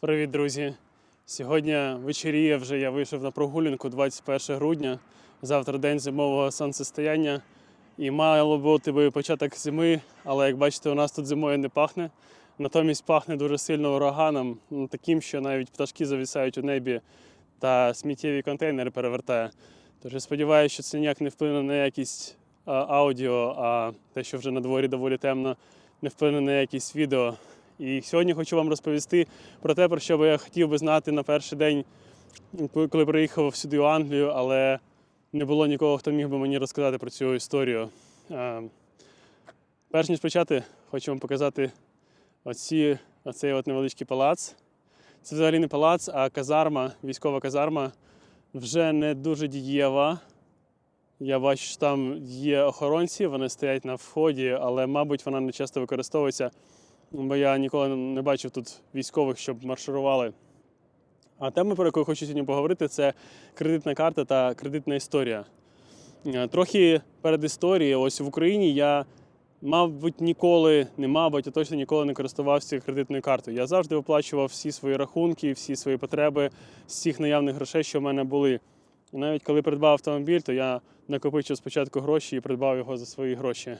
Привіт, друзі! Сьогодні вечеріє вже я вийшов на прогулянку 21 грудня. Завтра день зимового сонцестояння. І мало бути би початок зими, але як бачите, у нас тут зимою не пахне. Натомість пахне дуже сильно ураганом, ну, таким, що навіть пташки зависають у небі та сміттєві контейнери перевертає. Тож я сподіваюся, що це ніяк не вплине на якість аудіо, а те, що вже на дворі доволі темно, не вплине на якість відео. І сьогодні хочу вам розповісти про те, про що би я хотів би знати на перший день, коли приїхав сюди у Англію, але не було нікого, хто міг би мені розказати про цю історію. Перш ніж почати, хочу вам показати оці, оцей от невеличкий палац. Це взагалі не палац, а казарма, військова казарма вже не дуже дієва. Я бачу, що там є охоронці, вони стоять на вході, але, мабуть, вона не часто використовується, бо я ніколи не бачив тут військових, щоб марширували. А тема, про яку я хочу сьогодні поговорити, це кредитна карта та кредитна історія. Е, Трохи перед історією, ось в Україні я, мабуть, ніколи, не мабуть, а точно ніколи не користувався кредитною картою. Я завжди оплачував всі свої рахунки, всі свої потреби з всіх наявних грошей, що в мене були. І навіть коли придбав автомобіль, то я накопичив спочатку гроші і придбав його за свої гроші.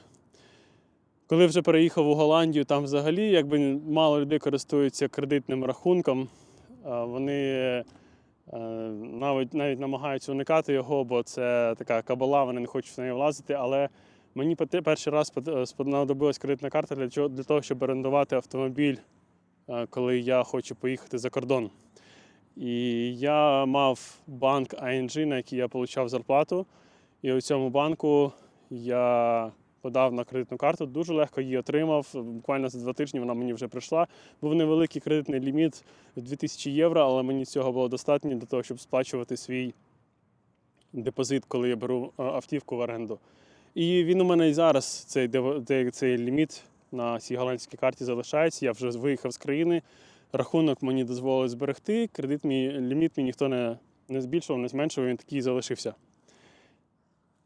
Коли вже переїхав у Голландію, там взагалі якби мало людей користуються кредитним рахунком. Вони е, навіть, навіть намагаються уникати його, бо це така кабала, вони не хочуть в неї влазити. Але мені перший раз е, сподобалась кредитна карта для того, щоб орендувати автомобіль, е, коли я хочу поїхати за кордон. І я мав банк ING, на який я отримав зарплату. І у цьому банку я подав на кредитну карту, дуже легко її отримав. Буквально за два тижні вона мені вже прийшла. Був невеликий кредитний ліміт в 2000 євро, але мені цього було достатньо для того, щоб сплачувати свій депозит, коли я беру е, автівку в оренду. І він у мене і зараз, цей, цей, ліміт на цій голландській карті залишається. Я вже виїхав з країни. Рахунок мені дозволить зберегти. Кредит мій ліміт мені ніхто не, не збільшував, не зменшував, він такий залишився.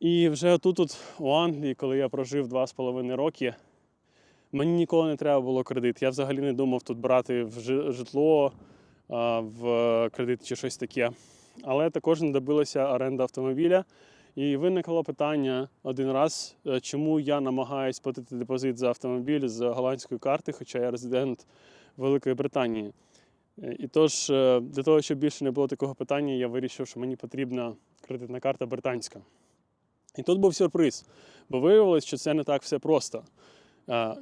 І вже тут, тут у Англії, коли я прожив два з половиною роки, мені ніколи не треба було кредит. Я взагалі не думав тут брати в житло, в кредит чи щось таке. Але також не добилася оренда автомобіля. І виникло питання один раз, е, чому я намагаюсь платити депозит за автомобіль з голландської карти, хоча я резидент Великої Британії. Е, І тож, е, для того, щоб більше не було такого питання, я вирішив, що мені потрібна кредитна карта британська. І тут був сюрприз, бо виявилось, що це не так все просто.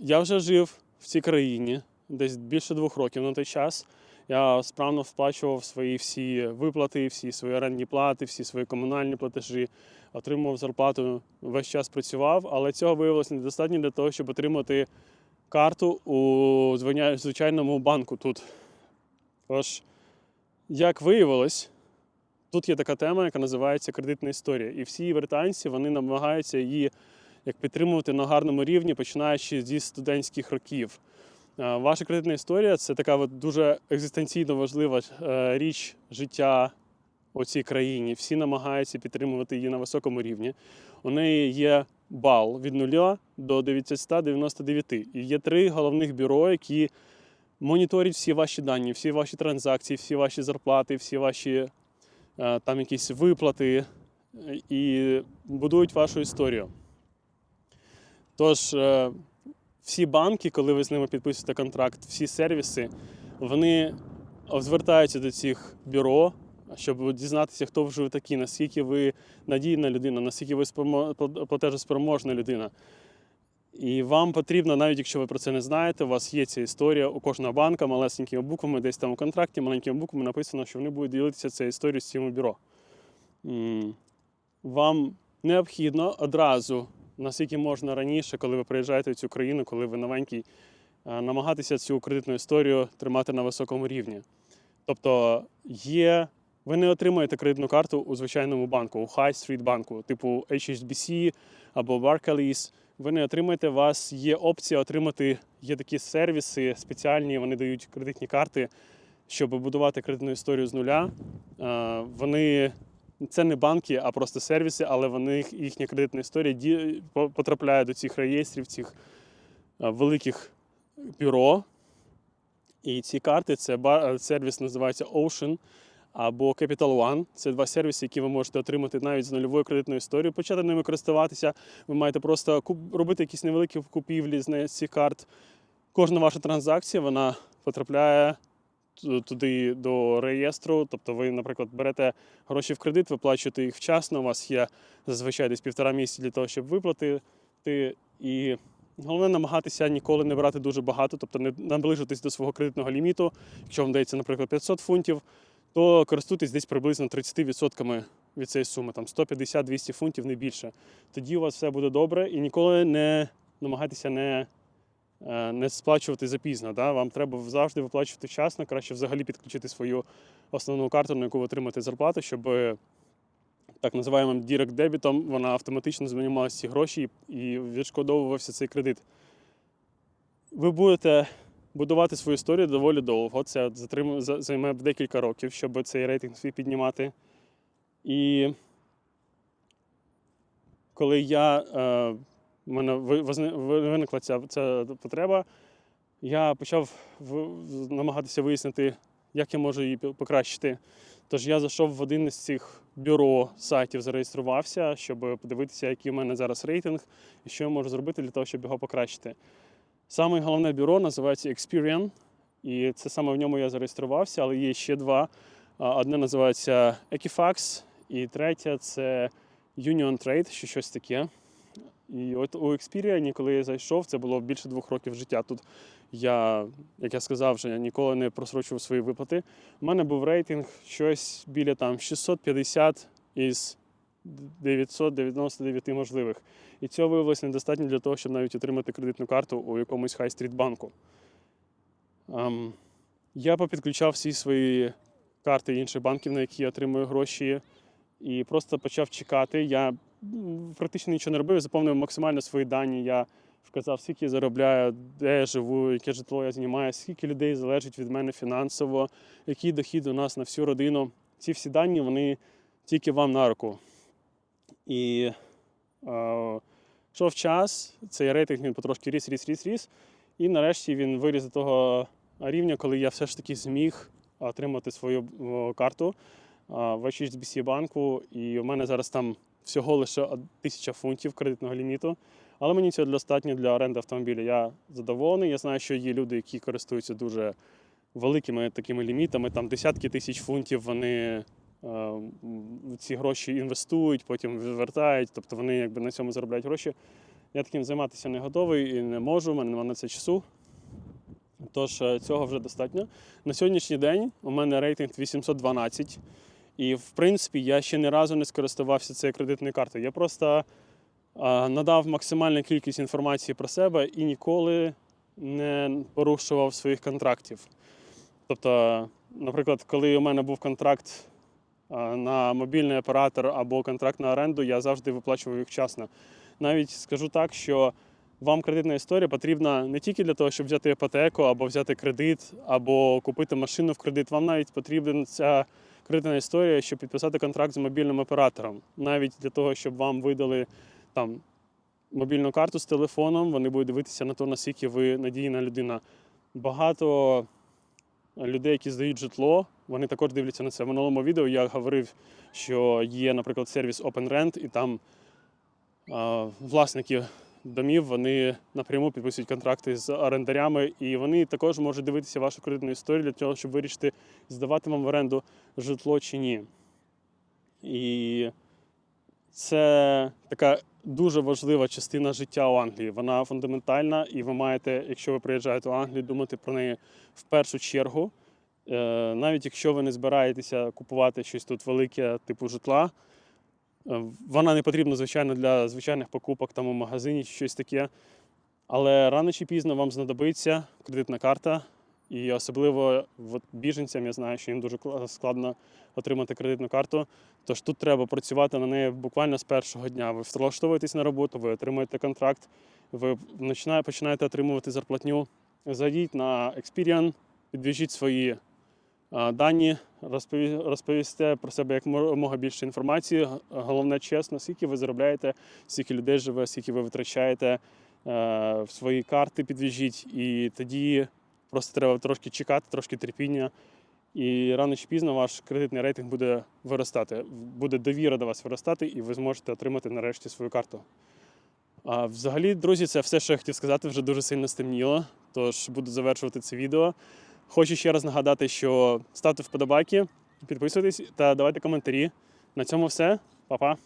Я вже жив в цій країні десь більше двох років на той час. Я справно сплачував свої всі виплати, всі свої орендні плати, всі свої комунальні платежі, отримував зарплату, весь час працював, але цього виявилося недостатньо для того, щоб отримати карту у звичайному банку тут. Тож, як виявилось, тут є така тема, яка називається кредитна історія. І всі британці вони намагаються її як підтримувати на гарному рівні, починаючи зі студентських років. Ваша кредитна історія це така от дуже екзистенційно важлива е, річ життя у цій країні. Всі намагаються підтримувати її на високому рівні. У неї є бал від 0 до 999. І є три головних бюро, які моніторять всі ваші дані, всі ваші транзакції, всі ваші зарплати, всі ваші там якісь виплати е, і будують вашу історію. Тож, е, всі банки, коли ви з ними підписуєте контракт, всі сервіси, вони звертаються до цих бюро, щоб дізнатися, хто ви такі, наскільки ви надійна людина, наскільки ви платежеспроможна людина. І вам потрібно, навіть якщо ви про це не знаєте, у вас є ця історія у кожного банка малесенькими буквами, десь там у контракті маленькими буквами написано, що вони будуть ділитися цією історією з цим бюро. Вам необхідно одразу, наскільки можна раніше, коли ви приїжджаєте в цю країну, коли ви новенький, е, намагатися цю кредитну історію тримати на високому рівні. Тобто є. Ви не отримаєте кредитну карту у звичайному банку, у High Street банку, типу HSBC або Barclays. Ви не отримаєте, у вас є опція отримати, є такі сервіси спеціальні, вони дають кредитні карти, щоб будувати кредитну історію з нуля. Вони це не банки, а просто сервіси, але вони їхня кредитна історія потрапляє до цих реєстрів, цих великих бюро. І ці карти це сервіс називається Ocean або Capital One. Це два сервіси, які ви можете отримати навіть з нульовою кредитною історією, почати ними користуватися. Ви маєте просто робити якісь невеликі купівлі з цих карт. Кожна ваша транзакція вона потрапляє туди до реєстру. Тобто, ви, наприклад, берете гроші в кредит, виплачуєте їх вчасно. У вас є зазвичай десь півтора місяці для того, щоб виплатити. І головне намагатися ніколи не брати дуже багато, тобто не наближитись до свого кредитного ліміту. Якщо вам дається, наприклад, 500 фунтів, то користуйтесь десь приблизно 30% від цієї суми, там 150-200 фунтів, не більше. Тоді у вас все буде добре і ніколи не намагайтеся не, е, не сплачувати запізно. Да? Вам треба завжди виплачувати вчасно, краще взагалі підключити свою основну карту, на яку ви отримаєте зарплату, щоб е, так називаємим дірект дебітом вона автоматично знімалася ці гроші і відшкодовувався цей кредит. Ви будете будувати свою історію доволі довго. Це затримує- за- займе декілька років, щоб цей рейтинг свій піднімати. І коли я, е, в мене виникла ця, ця потреба, я почав намагатися вияснити, як я можу її покращити. Тож я зайшов в один із цих бюро сайтів, зареєструвався, щоб подивитися, який у мене зараз рейтинг і що я можу зробити для того, щоб його покращити. Саме головне бюро називається Experian, і це саме в ньому я зареєструвався, але є ще два. Одне називається Equifax, і третє це Union Trade, чи щось таке. І от у Experian, коли я зайшов, це було більше двох років життя. Тут я, як я сказав, вже ніколи не просрочував свої виплати. У мене був рейтинг щось біля там 650 із 999 можливих. І цього виявилося недостатньо для того, щоб навіть отримати кредитну карту у якомусь хай-стріт банку. Ем, я попідключав всі свої карти інших банків, на які я отримую гроші, і просто почав чекати. Я практично нічого не робив, заповнив максимально свої дані. Я вказав, скільки я заробляю, де я живу, яке житло я знімаю, скільки людей залежить від мене фінансово, який дохід у нас на всю родину. Ці всі дані вони тільки вам на руку. І е, йшов час, цей рейтинг він потрошки ріс, ріс, ріс, ріс. І нарешті він виріс до того рівня, коли я все ж таки зміг отримати свою карту а, в HSBC банку. І у мене зараз там всього лише тисяча фунтів кредитного ліміту. Але мені цього достатньо для оренди автомобіля. Я задоволений. Я знаю, що є люди, які користуються дуже великими такими лімітами, там десятки тисяч фунтів вони е, ці гроші інвестують, потім вивертають, тобто вони якби на цьому заробляють гроші. Я таким займатися не готовий і не можу, у мене немає на це часу. Тож е, цього вже достатньо. На сьогоднішній день у мене рейтинг 812. І, в принципі, я ще ні разу не скористувався цією кредитною картою. Я просто а, надав максимальну кількість інформації про себе і ніколи не порушував своїх контрактів. Тобто, наприклад, коли у мене був контракт на мобільний оператор або контракт на оренду, я завжди виплачував їх вчасно. Навіть скажу так, що вам кредитна історія потрібна не тільки для того, щоб взяти іпотеку, або взяти кредит, або купити машину в кредит. Вам навіть потрібна ця кредитна історія, щоб підписати контракт з мобільним оператором. Навіть для того, щоб вам видали там мобільну карту з телефоном, вони будуть дивитися на те, наскільки ви надійна людина. Багато людей, які здають житло, вони також дивляться на це. В минулому відео я говорив, що є, наприклад, сервіс OpenRent, і там а, власники домів вони напряму підписують контракти з орендарями, і вони також можуть дивитися вашу кредитну історію для того, щоб вирішити, здавати вам в оренду житло чи ні. І це така дуже важлива частина життя у Англії. Вона фундаментальна, і ви маєте, якщо ви приїжджаєте в Англію, думати про неї в першу чергу. Е, Навіть якщо ви не збираєтеся купувати щось тут велике, типу житла, е, вона не потрібна, звичайно, для звичайних покупок там у магазині чи щось таке. Але рано чи пізно вам знадобиться кредитна карта. І особливо от, біженцям я знаю, що їм дуже складно отримати кредитну карту. Тож тут треба працювати на неї буквально з першого дня. Ви влаштовуєтесь на роботу, ви отримуєте контракт, ви починає- починаєте отримувати зарплатню. Зайдіть на Experian, підвіжіть свої дані, розпові- розповісте про себе як мога більше інформації. Головне чесно, скільки ви заробляєте, скільки людей живе, скільки ви витрачаєте е, в свої карти, підвіжіть, і тоді Просто треба трошки чекати, трошки терпіння. І рано чи пізно ваш кредитний рейтинг буде виростати. Буде довіра до вас виростати, і ви зможете отримати нарешті свою карту. А взагалі, друзі, це все, що я хотів сказати, вже дуже сильно стемніло. Тож буду завершувати це відео. Хочу ще раз нагадати, що ставте вподобайки, підписуйтесь та давайте коментарі. На цьому все. Па-па.